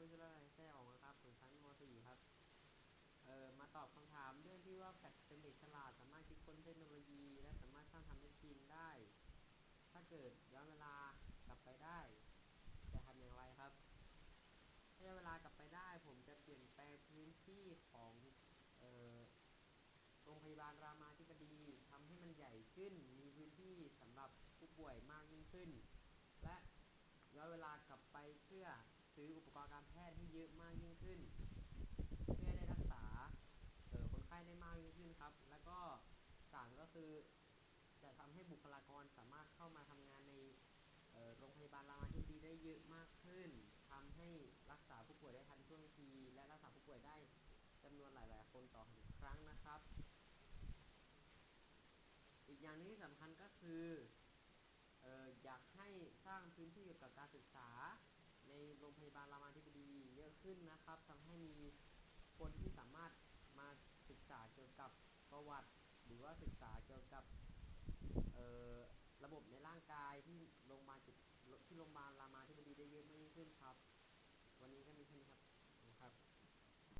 ผู้ช่วยราชการแท้ออกนะครับของชั้นม .4 ครับ เอ่อ มาตอบคำถามเรื่องที่ว่าแฟดเป็นเด็กฉลาด สามารถคิดค้นเทคโนโลยี และสามารถสร้างทำให้ทีมได้ ถ้าเกิดย้อนเวลากลับไปได้ จะทำอย่างไรครับ ถ้าย้อนเวลากลับไปได้ ผมจะเปลี่ยนแปลงพื้นที่ของ เอ่อ โรงพยาบาลรามาธิบดีทำให้มันใหญ่ขึ้น มีพื้นที่สำหรับผู้ป่วยมากยิ่งขึ้น และย้อนเวลากลับ ซื้ออุปกรณ์การแพทย์ให้เยอะมากยิ่งขึ้น เพื่อได้รักษาเออคนไข้ได้มากยิ่งขึ้นครับ แล้วก็สามก็คือ จะทำให้บุคลากรสามารถเข้ามาทำงานในโรงพยาบาลรามาธิบดีได้เยอะมากขึ้นทำให้รักษาผู้ป่วยได้ทันท่วงที และรักษาผู้ป่วยได้จำนวนหลาย ๆ คนต่อหนึ่งครั้งนะครับ อีกอย่างหนึงที่สำคัญก็คืออออยากให้สร้างพื้นที่เกี่ยวกับการศึกษา พยาบาลรามาธิบดีเยอะขึ้นนะครับทำให้มีคนที่สามารถมาศึกษาเกี่ยวกับประวัติ หรือว่าศึกษาเกี่ยวกับระบบในร่างกายที่โรงพยาบาลที่โรงพยาบาลรามาธิบดีได้